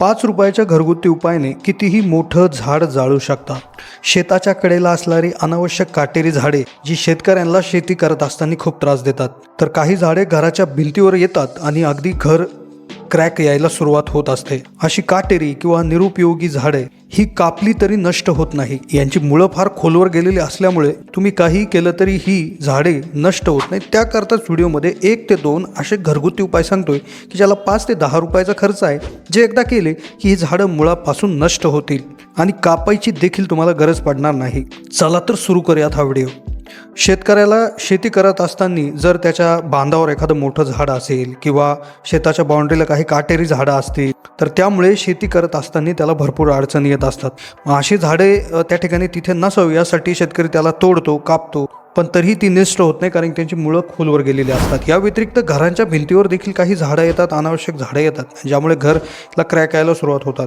पाच रुपयाच्या घरगुती उपायाने कितीही मोठं झाड जाळू शकता. शेताच्या कडेला असणारी अनावश्यक काटेरी झाडे जी शेतकऱ्यांना शेती करत असताना खूप त्रास देतात. तर काही झाडे घराच्या भिंतीवर येतात आणि अगदी घर क्रॅक यायला सुरुवात होत असते. अशी काटेरी किंवा निरुपयोगी झाडे ही कापली तरी नष्ट होत नाही. यांची मुळं फार खोलवर गेलेली असल्यामुळे तुम्ही काही केलं तरी ही झाडे नष्ट होत नाही त्याकरताच व्हिडिओमध्ये एक ते दोन असे घरगुती उपाय सांगतोय की ज्याला पाच ते दहा रुपयाचा खर्च आहे जे एकदा केले की ही झाडं मुळापासून नष्ट होतील आणि कापायची देखील तुम्हाला गरज पडणार नाही. चला तर सुरू करूयात हा व्हिडिओ. शेतकऱ्याला शेती करत असताना जर त्याच्या बांधावर एखादं मोठं झाड असेल किंवा शेताच्या बाउंड्रीला काही काटेरी झाडं असतील तर त्यामुळे शेती करत असताना त्याला भरपूर अडचणी येत असतात. मग अशी झाडे त्या ठिकाणी तिथे नसावी यासाठी शेतकरी त्याला तोडतो कापतो. पण तरीही ती नष्ट होत नाही कारण त्यांची मुळं खोलवर गेलेली असतात. या व्यतिरिक्त घरांच्या भिंतीवर देखील काही झाडं येतात अनावश्यक झाडं येतात. ज्यामुळे घरला क्रॅक यायला सुरुवात होतात.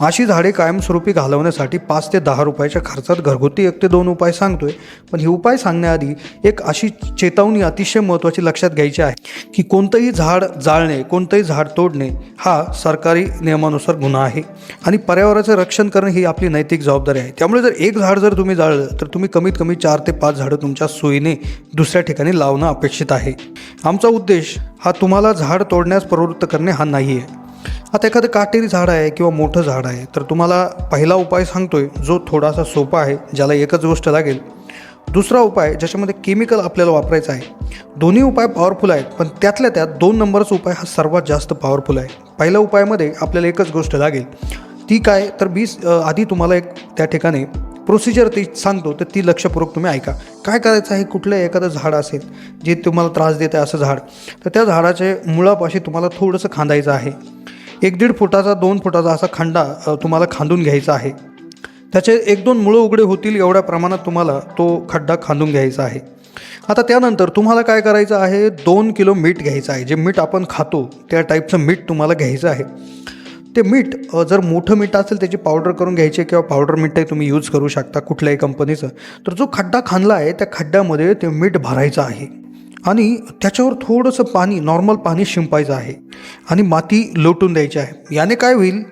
अशी झाडे कायमस्वरूपी घालवण्यासाठी पाच ते दहा रुपयाच्या खर्चात घरगुती एक ते दोन उपाय सांगतोय. पण हे उपाय सांगण्याआधी एक अशी चेतावणी अतिशय महत्त्वाची लक्षात घ्यायची आहे की कोणतंही झाड जाळणे कोणतंही झाड तोडणे हा सरकारी नियमानुसार गुन्हा आहे. आणि पर्यावरणाचं रक्षण करणे ही आपली नैतिक जबाबदारी आहे. त्यामुळे जर एक झाड जर तुम्ही जाळलं तर तुम्ही कमीत कमी चार ते पाच झाडं तुमच्या सोयीने दुसऱ्या ठिकाणी लावणं अपेक्षित आहे. आमचा उद्देश हा तुम्हाला झाड तोडण्यास प्रवृत्त करणे हा नाही आहे. आता एखादं काटेरी झाड आहे किंवा मोठं झाड आहे तर तुम्हाला पहिला उपाय सांगतोय जो थोडासा सोपा आहे ज्याला एकच गोष्ट लागेल. दुसरा उपाय ज्याच्यामध्ये केमिकल आपल्याला वापरायचं आहे. दोन्ही उपाय पॉवरफुल आहेत पण त्यातल्या त्यात दोन नंबरचा उपाय हा सर्वात जास्त पॉवरफुल आहे. पहिल्या उपायामध्ये आपल्याला एकच गोष्ट लागेल. ती काय? तर मी आधी तुम्हाला एक त्या ठिकाणी प्रोसिजर ती सांगतो तर ती लक्षपूर्वक तुम्ही ऐका. काय करायचं आहे? कुठलं एखादं झाड असेल जे तुम्हाला त्रास देत आहे असं झाड तर त्या झाडाचे मुळापाशी तुम्हाला थोडंसं खांदायचं आहे. एक दीड फुटाचा दोन फुटाचा असा खंडा तुम्हाला खांदून घ्यायचा आहे. त्याचे एक दोन मुळं उघडे होतील एवढ्या प्रमाणात तुम्हाला तो खड्डा खांदून घ्यायचा आहे. आता त्यानंतर तुम्हाला काय करायचं आहे? दोन किलो मीठ घ्यायचं आहे. जे मीठ आपण खातो त्या टाईपचं मीठ तुम्हाला घ्यायचं आहे. ते मीठ जर मोठं मीठ असेल त्याची पावडर करून घ्यायची किंवा पावडर मीठही तुम्ही यूज करू शकता कुठल्याही कंपनीचं तर जो खड्डा खांदला आहे त्या खड्ड्यामध्ये ते मीठ भरायचं आहे. आणि त्याच्यावर थोडंसं पाणी नॉर्मल पाणी शिंपायचं आहे. आणि माती लोटून द्यायची आहे. याने काय होईल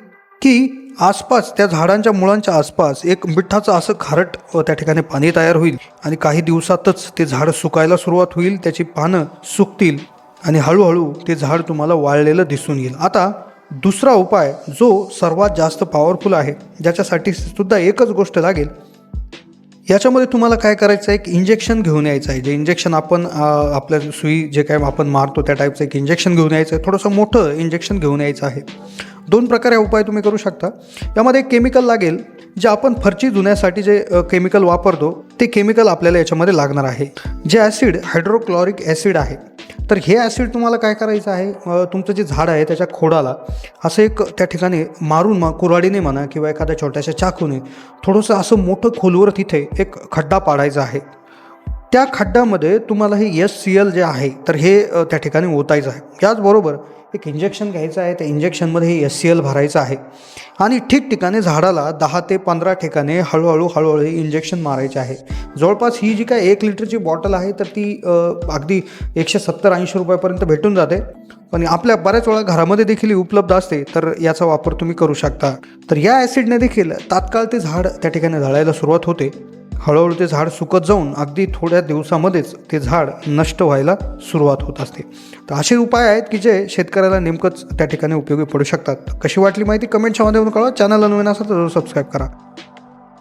की आसपास त्या झाडांच्या मुळांच्या आसपास एक मिठाचं असं खारट त्या ठिकाणी पाणी तयार होईल. आणि काही दिवसातच ते झाड सुकायला सुरुवात होईल त्याची पानं सुकतील आणि हळूहळू ते झाड तुम्हाला वाळलेलं दिसून येईल. आता दुसरा उपाय जो सर्वात जास्त पॉवरफुल आहे ज्याच्यासाठी सुद्धा एकच गोष्ट लागेल याच्यामध्ये तुम्हाला काय करायचं आहे एक इंजेक्शन घेऊन यायचं आहे. जे इंजेक्शन आपण आपल्या सुई जे काय आपण मारतो त्या टाईपचं एक इंजेक्शन घेऊन यायचं आहे. थोडंसं मोठं इंजेक्शन घेऊन यायचं आहे. दोन प्रकारे उपाय तुम्ही करू शकता. यामध्ये एक केमिकल लागेल जे आपण फरची धुण्यासाठी जे केमिकल वापरतो ते केमिकल आपल्याला याच्यामध्ये लागणार आहे. जे ॲसिड हायड्रोक्लॉरिक ॲसिड आहे. तर हे ॲसिड तुम्हाला काय करायचं आहे? तुमचं जे झाड आहे त्याच्या खोडाला असं एक त्या ठिकाणी मारून मा कुऱ्हाडीने म्हणा किंवा एखाद्या छोट्याशा चाकूने थोडंसं असं मोठं खोलवर तिथे एक खड्डा पाडायचा आहे. त्या खड्ड्यामध्ये तुम्हाला हे एस सी एल जे आहे तर हे त्या ठिकाणी ओतायचं आहे. त्याचबरोबर एक इंजेक्शन घ्यायचं आहे त्या इंजेक्शनमध्ये हे एस सी एल भरायचं आहे. आणि ठिकठिकाणी झाडाला दहा ते पंधरा ठिकाणी हळूहळू हळूहळू इंजेक्शन मारायचे आहे. जवळपास ही जी काय एक लिटरची बॉटल आहे तर ती अगदी एकशे सत्तर ऐंशी रुपयापर्यंत भेटून जाते. पण आपल्या बऱ्याच वेळा घरामध्ये देखील ही उपलब्ध असते तर याचा वापर तुम्ही करू शकता. तर या ॲसिडने देखील तात्काळ ते झाड त्या ठिकाणी झाडायला सुरुवात होते. हळूहळू ते झाड सुकत जाऊन अगदी थोड्या दिवसामध्येच ते झाड नष्ट व्हायला सुरुवात होत असते. तर असे उपाय आहेत की जे शेतकऱ्याला नेमकंच त्या ठिकाणी उपयोगी पडू शकतात. कशी वाटली माहिती कमेंटच्या माध्यमातून कळवा. चॅनलला नवीन असेल तर सबस्क्राईब करा.